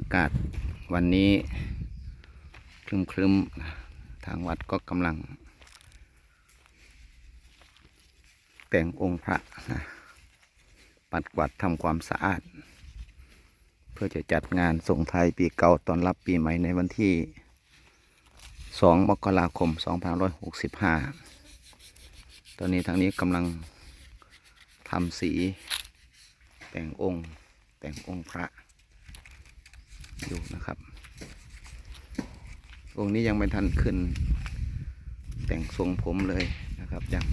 อากาศวันนี้ครึมครึมๆทางวัดก็กำลัง แต่งองค์พระนะปัดกวาดทำความสะอาด เพื่อจะจัดงานส่งไทายปีเก่าตอนรับปีใหม่ในวันที่ 2 มกราคม 2565 ตอนนี้ทางนี้กำลังทำสีแต่งองค์แต่งองค์พระ อยู่นะครับ องค์นี้ยังไม่ทันขึ้น แต่งทรงผมเลยนะครับยัง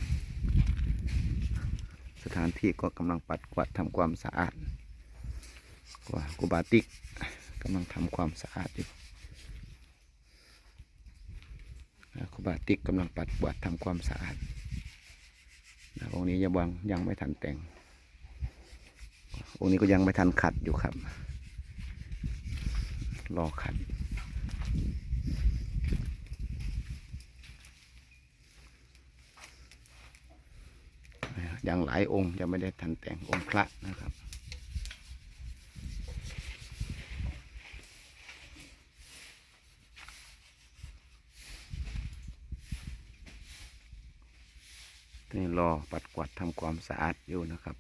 สถานที่ก็กำลังปัดกวาดทำความสะอาดกว่ากูบาติกกำลังทำความสะอาดอยู่กูบาติกกำลังปัดกวาดทำความสะอาดนะองค์นี้ยังบังยังไม่ทันแต่ง องค์นี้ก็ยังไม่ทันขัดอยู่ครับ รอขัดยังหลายองค์ยังไม่ได้ทันแต่งองค์พระนะครับนี่รอปัดกวาดทำความสะอาดอยู่นะครับ